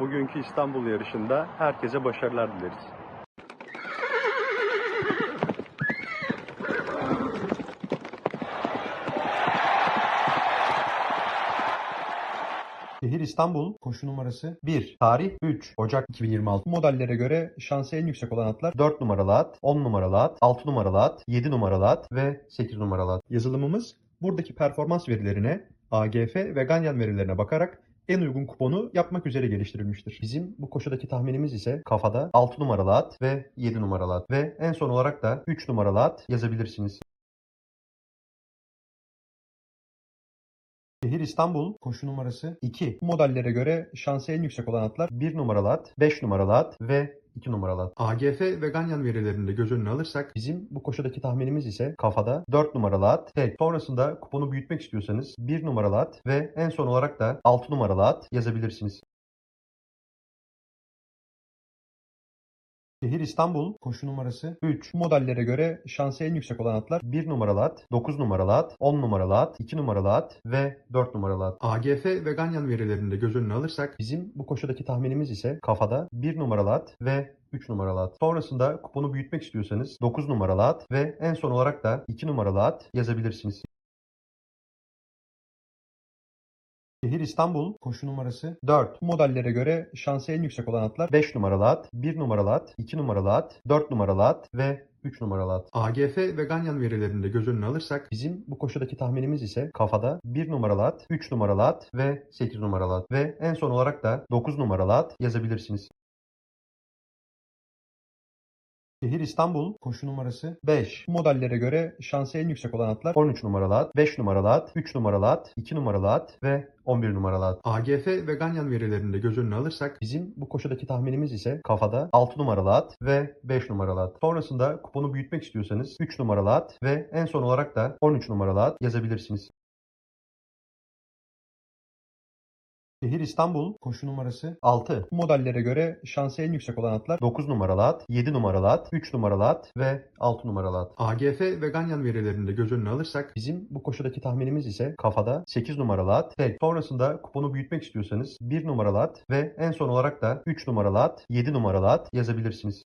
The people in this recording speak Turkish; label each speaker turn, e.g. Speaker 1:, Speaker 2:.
Speaker 1: bugünkü İstanbul yarışında herkese başarılar dileriz.
Speaker 2: Şehir İstanbul koşu numarası 1. Tarih 3. Ocak 2026. Modellere göre şansı en yüksek olan atlar 4 numaralı at, 10 numaralı at, 6 numaralı at, 7 numaralı at ve 8 numaralı at. Yazılımımız buradaki performans verilerine, AGF ve Ganyan verilerine bakarak en uygun kuponu yapmak üzere geliştirilmiştir. Bizim bu koşudaki tahminimiz ise kafada 6 numaralı at ve 7 numaralı at ve en son olarak da 3 numaralı at yazabilirsiniz. Şehir İstanbul koşu numarası 2. Bu modellere göre şansı en yüksek olan atlar 1 numaralı at, 5 numaralı at ve 2 numaralı at. AGF ve Ganyan verilerini de göz önüne alırsak bizim bu koşudaki tahminimiz ise kafada 4 numaralı at, tek. Sonrasında kuponu büyütmek istiyorsanız 1 numaralı at ve en son olarak da 6 numaralı at yazabilirsiniz. Şehir İstanbul koşu numarası 3. Bu modellere göre şansı en yüksek olan atlar 1 numaralı at, 9 numaralı at, 10 numaralı at, 2 numaralı at ve 4 numaralı at. AGF ve Ganyan verilerini de göz önüne alırsak bizim bu koşudaki tahminimiz ise kafada 1 numaralı at ve 3 numaralı at. Sonrasında kuponu büyütmek istiyorsanız 9 numaralı at ve en son olarak da 2 numaralı at yazabilirsiniz. Şehir İstanbul koşu numarası 4. Bu modellere göre şansı en yüksek olan atlar 5 numaralı at, 1 numaralı at, 2 numaralı at, 4 numaralı at ve 3 numaralı at. AGF ve Ganyan verilerini de göz önüne alırsak bizim bu koşudaki tahminimiz ise kafada 1 numaralı at, 3 numaralı at ve 8 numaralı at ve en son olarak da 9 numaralı at yazabilirsiniz. Şehir İstanbul koşu numarası 5. Bu modellere göre şansı en yüksek olan atlar 13 numaralı at, 5 numaralı at, 3 numaralı at, 2 numaralı at ve 11 numaralı at. AGF ve Ganyan verilerini de göz önüne alırsak bizim bu koşudaki tahminimiz ise kafada 6 numaralı at ve 5 numaralı at. Sonrasında kuponu büyütmek istiyorsanız 3 numaralı at ve en son olarak da 13 numaralı at yazabilirsiniz. Şehir İstanbul koşu numarası 6. Bu modellere göre şansı en yüksek olan atlar 9 numaralı at, 7 numaralı at, 3 numaralı at ve 6 numaralı at. AGF ve Ganyan verilerini de göz önüne alırsak bizim bu koşudaki tahminimiz ise kafada 8 numaralı at, tek. Sonrasında kuponu büyütmek istiyorsanız 1 numaralı at ve en son olarak da 3 numaralı at, 7 numaralı at yazabilirsiniz.